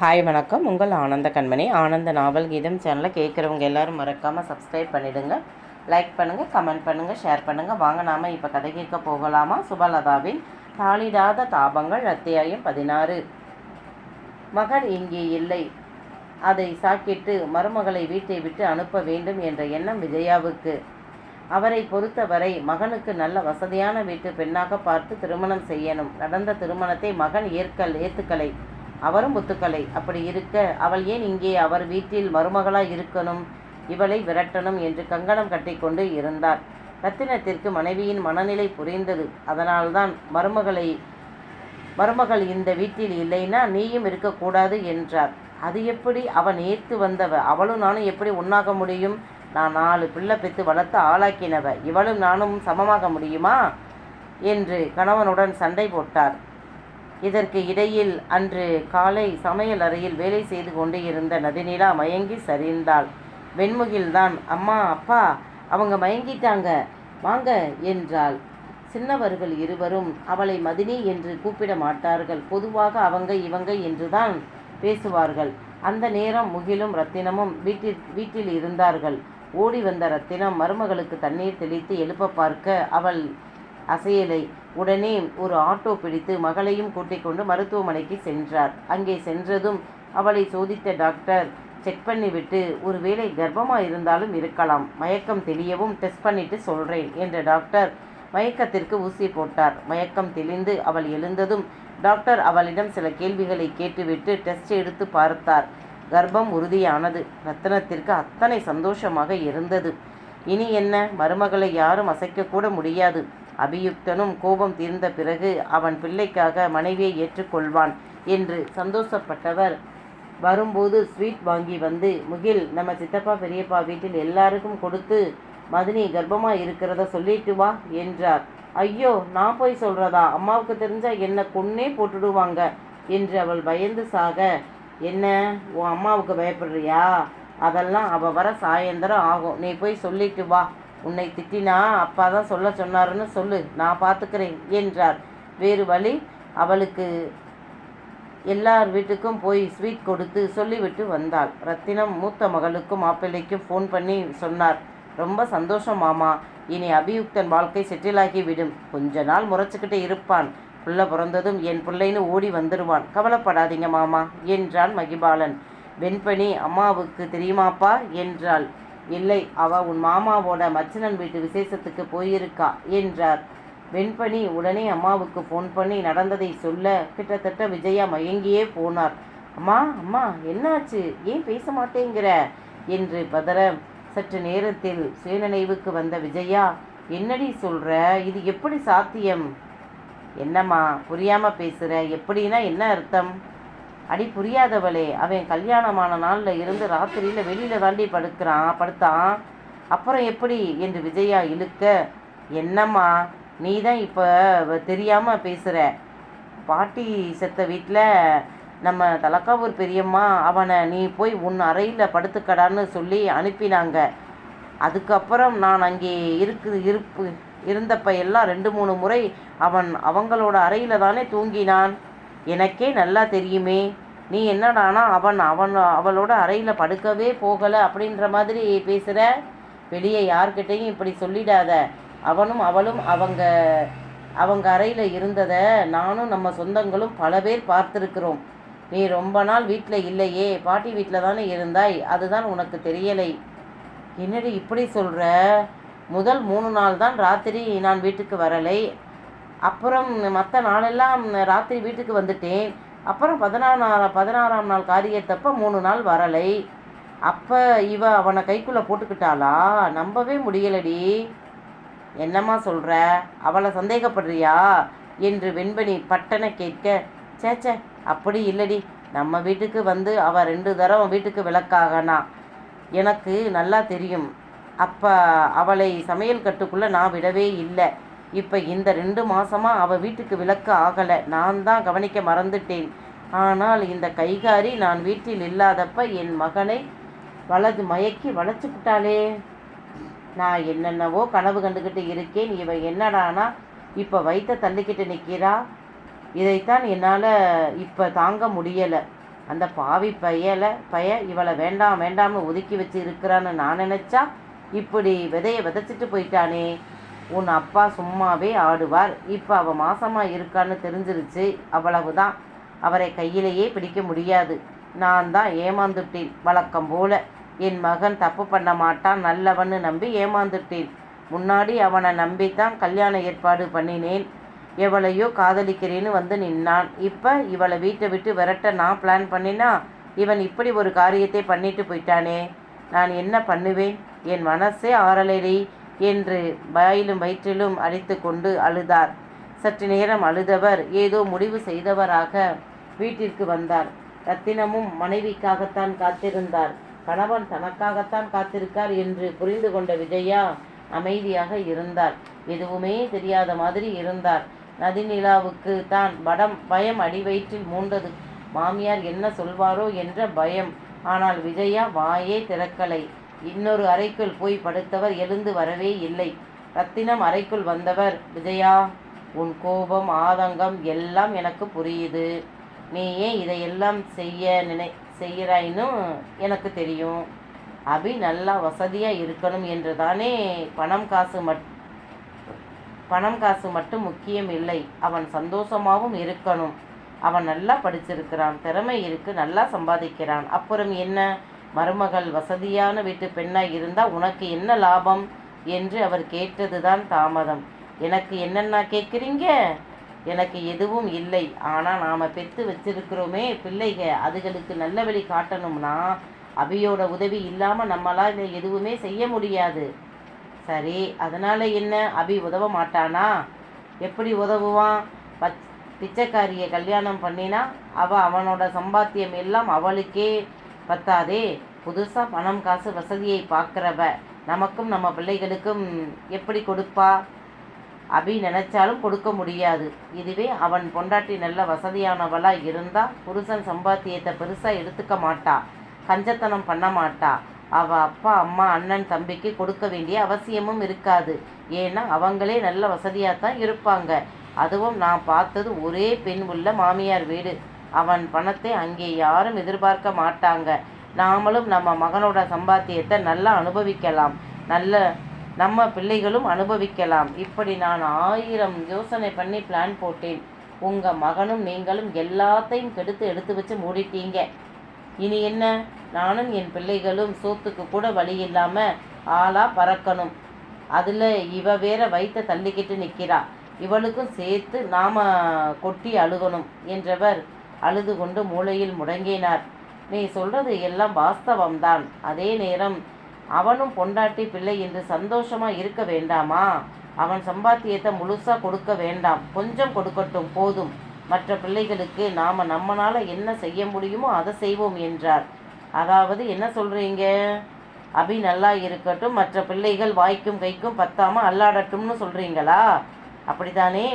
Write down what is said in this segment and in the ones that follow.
Hi வணக்கம். உங்கள் ஆனந்த கண்மணி. ஆனந்த நாவல் கீதம் சேனலை கேட்குறவங்க எல்லாரும் மறக்காமல் சப்ஸ்கிரைப் பண்ணிவிடுங்க லைக் பண்ணுங்கள் கமெண்ட் பண்ணுங்கள் ஷேர் பண்ணுங்கள் வாங்க நாம் இப்போ கதை கேட்க போகலாமா? சுபலதாவின் தாளிடாத தாபங்கள் அத்தியாயம் பதினாறு. மகன் இங்கே இல்லை. அதை சாக்கிட்டு மருமகளை வீட்டை விட்டு அனுப்ப வேண்டும் என்ற எண்ணம் விஜயாவுக்கு. அவரை பொறுத்தவரை மகனுக்கு நல்ல வசதியான வீட்டு பெண்ணாக பார்த்து திருமணம் செய்யணும். நடந்த திருமணத்தை மகன் ஏற்கல் ஏத்துக்கலை. அவரும் முத்துக்கலை. அப்படி இருக்க அவள் ஏன் இங்கே? அவர் வீட்டில் மருமகளாய் இருக்கணும். இவளை விரட்டணும் என்று கங்கணம் கட்டிக்கொண்டு இருந்தார். ரத்தினத்திற்கு மனைவியின் மனநிலை புரிந்தது. அதனால்தான் மருமகளை மருமகள் இந்த வீட்டில் இல்லைன்னா நீயும் இருக்கக்கூடாது என்றார். அது எப்படி அவன் ஏத்து வந்தவ? அவளும் நானும் எப்படி உண்ணாக முடியும்? நான் நாலு பிள்ளை பெற்று வளர்த்து ஆளாக்கினவ. இவளும் நானும் சமமாக முடியுமா? என்று கணவனுடன் சண்டை போட்டார். இதற்கு இடையில் அன்று காலை சமையல் அறையில் வேலை செய்து கொண்டு இருந்த நதிநிலா மயங்கி சரிந்தாள். வெண்முகில்தான் அம்மா அப்பா அவங்க மயங்கிட்டாங்க. வாங்க என்றாள். சின்னவர்கள் இருவரும் அவளை மதினி என்று கூப்பிட மாட்டார்கள். பொதுவாக அவங்க இவங்க என்றுதான் பேசுவார்கள். அந்த நேரம் முகிலும் ரத்தினமும் வீட்டில் வீட்டில் இருந்தார்கள். ஓடி வந்த ரத்தினம் மருமகளுக்கு தண்ணீர் தெளித்து எழுப்ப பார்க்க அவள் அசையலை. உடனே ஒரு ஆட்டோ பிடித்து மகளையும் கூட்டிக் கொண்டு மருத்துவமனைக்கு சென்றார். அங்கே சென்றதும் அவளை சோதித்த டாக்டர் செக் பண்ணிவிட்டு ஒருவேளை கர்ப்பமாக இருந்தாலும் இருக்கலாம். மயக்கம் தெளியவும் டெஸ்ட் பண்ணிட்டு சொல்கிறேன் என்ற டாக்டர் மயக்கத்திற்கு ஊசி போட்டார். மயக்கம் தெளிந்து அவள் எழுந்ததும் டாக்டர் அவளிடம் சில கேள்விகளை கேட்டுவிட்டு டெஸ்ட் எடுத்து பார்த்தார். கர்ப்பம் உறுதியானது. ரத்தனத்திற்கு அத்தனை சந்தோஷமாக இருந்தது. இனி என்ன? மருமகளை யாரும் அசைக்கக்கூட முடியாது. அபியுக்தனும் கோபம் தீர்ந்த பிறகு அவன் பிள்ளைக்காக மனைவியை ஏற்றுக்கொள்வான் என்று சந்தோஷப்பட்டவர். வரும்போது ஸ்வீட் வாங்கி வந்து முகில் நம்ம சித்தப்பா பெரியப்பா வீட்டில் எல்லாருக்கும் கொடுத்து மதினி கர்ப்பமாக இருக்கிறத சொல்லிட்டு வா என்றார். ஐயோ நான் போய் சொல்கிறதா அம்மாவுக்கு தெரிஞ்சால் என்னை கொன்னே போட்டுடுவாங்க என்று அவள் பயந்து சாக என்ன உன் அம்மாவுக்கு பயப்படுறியா? அதெல்லாம் அவள் வர சாயந்தரம் ஆகும். நீ போய் சொல்லிட்டு வா உன்னை திட்டினா அப்பா தான் சொல்ல சொன்னாருன்னு சொல்லு நான் பார்த்துக்கிறேன் என்றார். வேறு வழி அவளுக்கு எல்லார் வீட்டுக்கும் போய் ஸ்வீட் கொடுத்து சொல்லிவிட்டு வந்தாள். ரத்தினம் மூத்த மகளுக்கும் மாப்பிள்ளைக்கும் ஃபோன் பண்ணி சொன்னார் ரொம்ப சந்தோஷம் மாமா இனி அபியுக்தன் வாழ்க்கை செட்டிலாகி விடும் கொஞ்ச நாள் முறைச்சிக்கிட்டே இருப்பான். புள்ள பிறந்ததும் என் பிள்ளைன்னு ஓடி வந்துடுவான் கவலைப்படாதீங்க மாமா என்றான் மகிபாலன். வெண்பணி அம்மாவுக்கு தெரியுமாப்பா? என்றாள். இல்லை அவ உன் மாமாவோட மச்சனன் வீட்டு விசேஷத்துக்கு போயிருக்கா என்றார். வெண்பனி உடனே அம்மாவுக்கு ஃபோன் பண்ணி நடந்ததை சொல்ல கிட்டத்தட்ட விஜயா மயங்கியே போனார். அம்மா அம்மா என்னாச்சு? ஏன் பேச மாட்டேங்கிற? என்று பதற. சற்று நேரத்தில் சுயநினைவுக்கு வந்த விஜயா என்னடி சொல்கிற இது எப்படி சாத்தியம்? என்னம்மா புரியாமல் பேசுகிற எப்படின்னா என்ன அர்த்தம்? அடி புரியாதவளே அவன் கல்யாணமான நாளில் இருந்து ராத்திரியில் வெளியில் தாண்டி படுக்கிறான் படுத்தான் அப்புறம் எப்படி என்று விஜயா இழுக்க என்னம்மா நீ தான் இப்போ தெரியாமல் பேசுகிற பாட்டி செத்த வீட்டில் நம்ம தலக்காவூர் பெரியம்மா அவனை நீ போய் உன் அறையில் படுத்துக்கடான்னு சொல்லி அனுப்பினாங்க. அதுக்கப்புறம் நான் அங்கே இருக்கு இருப்பு இருந்தப்ப எல்லாம் ரெண்டு மூணு முறை அவன் அவங்களோட அறையில் தானே தூங்கினான். எனக்கே நல்லா தெரியுமே. நீ என்னடானா அவன் அவன் அவளோட அறையில் படுக்கவே போகலை அப்படின்ற மாதிரி பேசுகிற வெளியே யார்கிட்டையும் இப்படி சொல்லிடாத. அவனும் அவளும் அவங்க அவங்க அறையில் இருந்ததை நானும் நம்ம சொந்தங்களும் பல பேர் பார்த்துருக்குறோம். நீ ரொம்ப நாள் வீட்டில் இல்லையே. பாட்டி வீட்டில் தானே இருந்தாய். அதுதான் உனக்கு தெரியலை. என்னடி இப்படி சொல்கிற முதல் மூணு நாள் தான் ராத்திரி நான் வீட்டுக்கு வரலை. அப்புறம் மற்ற நாளெல்லாம் ராத்திரி வீட்டுக்கு வந்துட்டேன். அப்புறம் பதினாறாம் பதினாறாம் நாள் காரியத்தப்ப மூணு நாள் வரலை. அப்போ இவ அவனை கைக்குள்ளே போட்டுக்கிட்டாளா? நம்பவே முடியலடி. என்னம்மா சொல்கிற அவளை சந்தேகப்படுறியா? என்று வெண்பனி பட்டனை கேட்க சேச்சே அப்படி இல்லடி. நம்ம வீட்டுக்கு வந்து அவள் ரெண்டு தரம் வீட்டுக்கு விளக்காகனா? எனக்கு நல்லா தெரியும். அப்போ அவளை சமையல் கட்டுக்குள்ளே நான் விடவே இல்லை. இப்போ இந்த ரெண்டு மாசமாக அவள் வீட்டுக்கு விளக்கு ஆகலை. நான் தான் கவனிக்க மறந்துட்டேன். ஆனால் இந்த கைகாரி நான் வீட்டில் இல்லாதப்ப என் மகனை வலது மயக்கி வளைச்சுக்கிட்டாளே. நான் என்னென்னவோ கனவு கண்டுக்கிட்டு இருக்கேன். இவ என்னடானா? இப்போ வயிற்ற தள்ளிக்கிட்டு நிற்கிறா இதைத்தான் என்னால் இப்போ தாங்க முடியலை. அந்த பாவி பையலை பைய இவளை வேண்டாம் வேண்டாம்னு ஒதுக்கி வச்சு இருக்கிறான்னு நான் நினச்சா இப்படி விதையை விதைச்சிட்டு போயிட்டானே. உன் அப்பா சும்மாவே ஆடுவார். இப்போ அவள் மாசமாக இருக்கான்னு தெரிஞ்சிருச்சு. அவ்வளவுதான். அவரை கையிலேயே பிடிக்க முடியாது. நான் தான் ஏமாந்துட்டேன். வழக்கம் போல. என் மகன் தப்பு பண்ண மாட்டான். நல்லவன்னு நம்பி ஏமாந்துட்டேன். முன்னாடி அவனை நம்பித்தான் கல்யாண ஏற்பாடு பண்ணினேன். எவளையோ காதலிக்கிறேன்னு வந்து நின்னான். இப்போ இவளை வீட்டை விட்டு விரட்ட நான் பிளான் பண்ணினா இவன் இப்படி ஒரு காரியத்தை பண்ணிட்டு போயிட்டானே. நான் என்ன பண்ணுவேன்? என் மனசே ஆறலைடி. என்று வாயிலும் வயிற்றிலும் அடித்து கொண்டு அழுதார். சற்று நேரம் அழுதவர் ஏதோ முடிவு செய்தவராக வீட்டிற்கு வந்தார். ரத்தினமும் மனைவிக்காகத்தான் காத்திருந்தார். கணவன் தனக்காகத்தான் காத்திருக்கார் என்று புரிந்து கொண்ட விஜயா அமைதியாக இருந்தார். எதுவுமே தெரியாத மாதிரி இருந்தார். நதிநிலாவுக்கு தான் படம் பயம் அடிவயிற்றில் மூண்டது. மாமியார் என்ன சொல்வாரோ என்ற பயம். ஆனால் விஜயா வாயே திறக்கலை. இன்னொரு அறைக்குள் போய் படுத்தவர் எழுந்து வரவே இல்லை. ரத்தினம் அறைக்குள் வந்தவர் விஜயா உன் கோபம் ஆதங்கம் எல்லாம் எனக்கு புரியுது. நீ ஏன் இதையெல்லாம் செய்ய நினை செய்கிறாயின்னு எனக்கு தெரியும். அபி நல்லா வசதியாக இருக்கணும் என்று தானே பணம் காசு மட் பணம் காசு மட்டும் முக்கியம் இல்லை. அவன் சந்தோஷமாகவும் இருக்கணும். அவன் நல்லா படிச்சிருக்கிறான். திறமை இருக்கு. நல்லா சம்பாதிக்கிறான். அப்புறம் என்ன? மருமகள் வசதியான வீட்டு பெண்ணாய் இருந்தால் உனக்கு என்ன லாபம்? என்று அவர் கேட்டதுதான் தாமதம். எனக்கு என்னென்ன கேட்குறீங்க? எனக்கு எதுவும் இல்லை. ஆனால் நாம் பெற்று வச்சிருக்கிறோமே பிள்ளைங்க அதுகளுக்கு நல்ல வழி காட்டணும்னா அபியோட உதவி இல்லாமல் நம்மளால் எதுவுமே செய்ய முடியாது. சரி அதனால் என்ன? அபி உதவ மாட்டானா? எப்படி உதவுவான்? பச் பிச்சைக்காரியை கல்யாணம் பண்ணினா அவள் அவனோட சம்பாத்தியம் எல்லாம் அவளுக்கே பத்தாதே. புதுசாக பணம் காசு வசதியை பார்க்குறவ. நமக்கும் நம்ம பிள்ளைகளுக்கும் எப்படி கொடுப்பா? அபி நினைச்சாலும் கொடுக்க முடியாது. இதுவே அவன் பொண்டாட்டி நல்ல வசதியானவளா இருந்தா புருஷன் சம்பாத்தியத்தை பெருசா எடுத்துக்க மாட்டா. கஞ்சத்தனம் பண்ண மாட்டா. அவ அப்பா அம்மா அண்ணன் தம்பிக்கு கொடுக்க வேண்டிய அவசியமும் இருக்காது. ஏன்னா அவங்களே நல்ல வசதியாக தான் இருப்பாங்க. அதுவும் நான் பார்த்தது ஒரே பெண் உள்ள மாமியார் வீடு. அவன் பணத்தை அங்கே யாரும் எதிர்பார்க்க மாட்டாங்க. நாமளும் நம்ம மகனோட சம்பாத்தியத்தை நல்லா அனுபவிக்கலாம். நல்ல நம்ம பிள்ளைகளும் அனுபவிக்கலாம். இப்படி நான் ஆயிரம் யோசனை பண்ணி பிளான் போட்டேன். உங்கள் மகனும் நீங்களும் எல்லாத்தையும் கெடுத்து எடுத்து வச்சு மூடிட்டீங்க. இனி என்ன? நானும் என் பிள்ளைகளும் சோத்துக்கு கூட வழி இல்லாமல் ஆளா பறக்கணும். அதில் இவ வேற வயிற்ற தள்ளிக்கிட்டு நிற்கிறா இவளுக்கும் சேர்த்து நாம கொட்டி அழுகணும் என்றவர் அழுது கொண்டு மூளையில் முடங்கினார். நீ சொல்றது எல்லாம் வாஸ்தவம்தான். அதே நேரம் அவனும் பொண்டாட்டி பிள்ளை என்று சந்தோஷமா இருக்க வேண்டாமா? அவன் சம்பாத்தியத்தை முழுசா கொடுக்க வேண்டாம். கொஞ்சம் கொடுக்கட்டும் போதும். மற்ற பிள்ளைகளுக்கு நாம நம்மனால என்ன செய்ய முடியுமோ அதை செய்வோம் என்றார். அதாவது என்ன சொல்றீங்க? அபி நல்லா இருக்கட்டும் மற்ற பிள்ளைகள் வாய்க்கும் கைக்கும் பத்தாம அல்லாடட்டும்னு சொல்றீங்களா? அப்படிதானே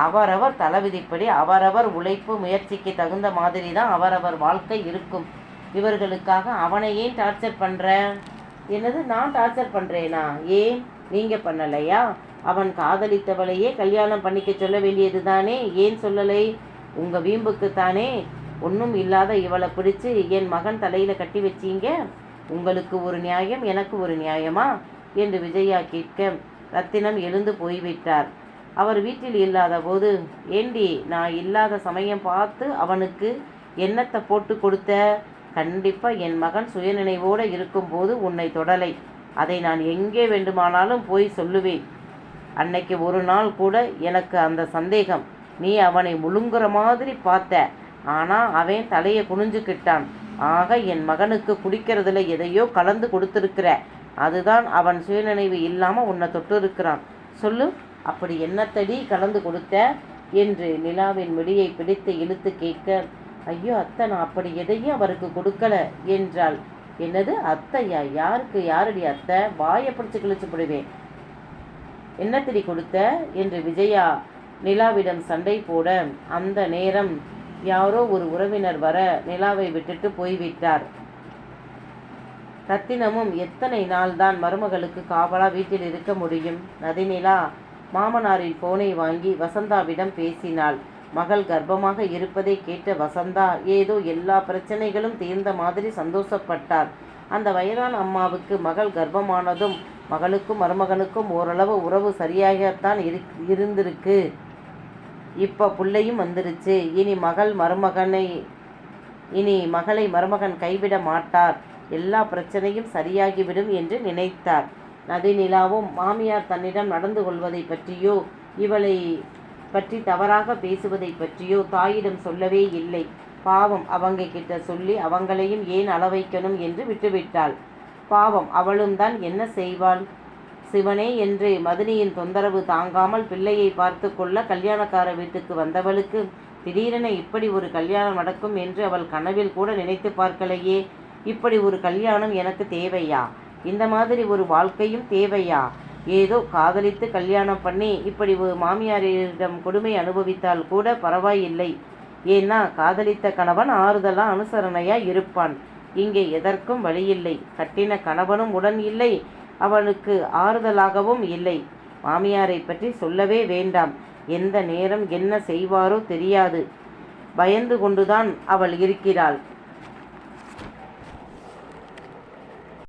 அவரவர் தளவிதிப்படி அவரவர் உழைப்பு முயற்சிக்கு தகுந்த மாதிரி தான் அவரவர் வாழ்க்கை இருக்கும். இவர்களுக்காக அவனை ஏன் டார்ச்சர் பண்ணுற என்னது நான் டார்ச்சர் பண்ணுறேனா ஏன்? நீங்கள் பண்ணலையா? அவன் காதலித்தவளையே கல்யாணம் பண்ணிக்க சொல்ல வேண்டியது தானே ஏன் சொல்லலை? உங்கள் வீம்புக்கு தானே ஒன்றும் இல்லாத இவளை பிடிச்சி என் மகன் தலையில் கட்டி வச்சீங்க? உங்களுக்கு ஒரு நியாயம் எனக்கு ஒரு நியாயமா? என்று விஜயா கேட்க ரத்தினம் எழுந்து போய்விட்டார். அவர் வீட்டில் இல்லாத போது ஏண்டி நான் இல்லாத சமயம் பார்த்து அவனுக்கு எண்ணத்தை போட்டு கொடுத்த? கண்டிப்பாக என் மகன் சுயநினைவோடு இருக்கும்போது உன்னை தொடலை. அதை நான் எங்கே வேண்டுமானாலும் போய் சொல்லுவேன். அன்னைக்கு ஒரு நாள் கூட எனக்கு அந்த சந்தேகம். நீ அவனை முழுங்குற மாதிரி பார்த்த. ஆனால் அவன் தலையை குனிஞ்சுக்கிட்டான். ஆக என் மகனுக்கு குடிக்கிறதுல எதையோ கலந்து கொடுத்துருக்கிற. அதுதான் அவன் சுயநினைவு இல்லாமல் உன்னை தொட்டு இருக்கிறான் சொல்லு. அப்படி என்னத்தடி கலந்து கொடுத்த? என்று நிலாவின் முடியை பிடித்து இழுத்து கேட்க ஐயோ அத்தை நான் அப்படி எதையும் அவருக்கு கொடுக்கல என்றாள். என்னது? அத்தையா? யாருக்கு? யாருடைய அத்தை? வாயை பிடிச்சு கிழிச்சு போடுவேன். என்னத்தடி கொடுத்த? என்று விஜயா நிலாவிடம் சண்டை போட அந்த நேரம் யாரோ ஒரு உறவினர் வர நிலாவை விட்டுட்டு போய்விட்டார். ரத்தினமும் எத்தனை நாள் தான் மருமகளுக்கு காவலா வீட்டில் இருக்க முடியும்? நதிநிலா மாமனாரின் போனை வாங்கி வசந்தாவிடம் பேசினாள். மகள் கர்ப்பமாக இருப்பதை கேட்ட வசந்தா ஏதோ எல்லா பிரச்சனைகளும் தீர்ந்த மாதிரி சந்தோஷப்பட்டார் அந்த வயதான அம்மாவுக்கு மகள் கர்ப்பமானதும் மகளுக்கும் மருமகனுக்கும் ஓரளவு உறவு சரியாகத்தான் இரு இருந்திருக்கு. இப்போ புள்ளையும் வந்துருச்சு. இனி மகள் மருமகனை இனி மகளை மருமகன் கைவிட மாட்டார். எல்லா பிரச்சனையும் சரியாகிவிடும் என்று நினைத்தார். நதிநிலாவும் மாமியார் தன்னிடம் நடந்து கொள்வதை பற்றியோ இவளை பற்றி தவறாக பேசுவதை பற்றியோ தாயிடம் சொல்லவே இல்லை. பாவம் அவங்க கிட்ட சொல்லி அவங்களையும் ஏன் அளவைக்கணும் என்று விட்டுவிட்டாள். பாவம் அவளும் தான் என்ன செய்வாள்? சிவனே என்று மதினியின் தொந்தரவு தாங்காமல் பிள்ளையை பார்த்து கொள்ள கல்யாணக்கார வீட்டுக்கு வந்தவளுக்கு திடீரென இப்படி ஒரு கல்யாணம் நடக்கும் என்று அவள் கனவில் கூட நினைத்து பார்க்கலையே. இப்படி ஒரு கல்யாணம் எனக்கு தேவையா? இந்த மாதிரி ஒரு வாழ்க்கையும் தேவையா? ஏதோ காதலித்து கல்யாணம் பண்ணி இப்படி ஒரு மாமியாரிடம் கொடுமை அனுபவித்தால் கூட பரவாயில்லை. ஏன்னா காதலித்த கணவன் ஆறுதலாக அனுசரணையா இருப்பான். இங்கே எதற்கும் வழியில்லை. கட்டின கணவனும் உடன் இல்லை. அவனுக்கு ஆறுதலாகவும் இல்லை. மாமியாரை பற்றி சொல்லவே வேண்டாம். எந்த நேரம் என்ன செய்வாரோ தெரியாது. பயந்து கொண்டுதான் அவள் இருக்கிறாள்.